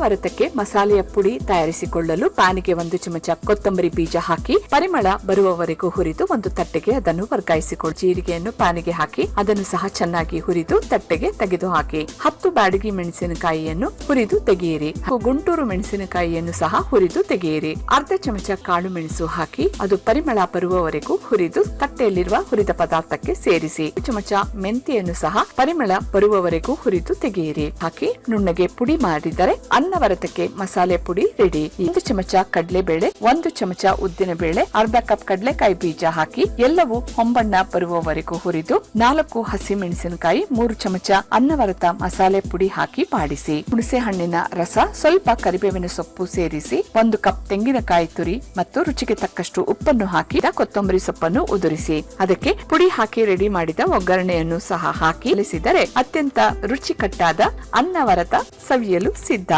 ಅನ್ನವರತಕ್ಕೆ ಮಸಾಲೆಯ ಪುಡಿ ತಯಾರಿಸಿಕೊಳ್ಳಲು ಪ್ಯಾನಿಗೆ ಒಂದು ಚಮಚ ಕೊತ್ತಂಬರಿ ಬೀಜ ಹಾಕಿ, ಪರಿಮಳ ಬರುವವರೆಗೂ ಹುರಿದು ಒಂದು ತಟ್ಟೆಗೆ ಅದನ್ನು ವರ್ಗಾಯಿಸಿಕೊಳ್ಳಿ. ಜೀರಿಗೆಯನ್ನು ಪ್ಯಾನಿಗೆ ಹಾಕಿ, ಅದನ್ನು ಸಹ ಚೆನ್ನಾಗಿ ಹುರಿದು ತಟ್ಟೆಗೆ ತೆಗೆದು ಹಾಕಿ. ಹತ್ತು ಬ್ಯಾಡಗಿ ಮೆಣಸಿನಕಾಯಿಯನ್ನು ಹುರಿದು ತೆಗೆಯಿರಿ. ಹಾಗೂ ಗುಂಟೂರು ಮೆಣಸಿನಕಾಯಿಯನ್ನು ಸಹ ಹುರಿದು ತೆಗೆಯಿರಿ. ಅರ್ಧ ಚಮಚ ಕಾಳು ಮೆಣಸು ಹಾಕಿ, ಅದು ಪರಿಮಳ ಬರುವವರೆಗೂ ಹುರಿದು ತಟ್ಟೆಯಲ್ಲಿರುವ ಹುರಿದ ಪದಾರ್ಥಕ್ಕೆ ಸೇರಿಸಿ. ಚಮಚ ಮೆಂತೆಯನ್ನು ಸಹ ಪರಿಮಳ ಬರುವವರೆಗೂ ಹುರಿದು ತೆಗೆಯಿರಿ. ಹಾಕಿ, ನುಣ್ಣಗೆ ಪುಡಿ ಮಾಡಿದರೆ ಅನ್ನವರತಕ್ಕೆ ಮಸಾಲೆ ಪುಡಿ ರೆಡಿ. ಒಂದು ಚಮಚ ಕಡಲೆಬೇಳೆ, ಒಂದು ಚಮಚ ಉದ್ದಿನ ಬೇಳೆ, ಅರ್ಧ ಕಪ್ ಕಡಲೆಕಾಯಿ ಬೀಜ ಹಾಕಿ ಎಲ್ಲವೂ ಹೊಂಬಣ್ಣ ಬರುವವರೆಗೂ ಹುರಿದು ನಾಲ್ಕು ಹಸಿ ಮೆಣಸಿನಕಾಯಿ ಮೂರು ಚಮಚ ಅನ್ನವರತ ಮಸಾಲೆ ಪುಡಿ ಹಾಕಿ ಪಾಡಿಸಿ ಹುಣಸೆ ಹಣ್ಣಿನ ರಸ ಸ್ವಲ್ಪ ಕರಿಬೇವಿನ ಸೊಪ್ಪು ಸೇರಿಸಿ ಒಂದು ಕಪ್ ತೆಂಗಿನಕಾಯಿ ತುರಿ ಮತ್ತು ರುಚಿಗೆ ತಕ್ಕಷ್ಟು ಉಪ್ಪನ್ನು ಹಾಕಿ ಕೊತ್ತಂಬರಿ ಸೊಪ್ಪನ್ನು ಉದುರಿಸಿ. ಅದಕ್ಕೆ ಪುಡಿ ಹಾಕಿ ರೆಡಿ ಮಾಡಿದ ಒಗ್ಗರಣೆಯನ್ನು ಸಹ ಹಾಕಿ. ಇಳಿಸಿದರೆ ಅತ್ಯಂತ ರುಚಿಕಟ್ಟಾದ ಅನ್ನವರತ ಸವಿಯಲು ಸಿದ್ಧ.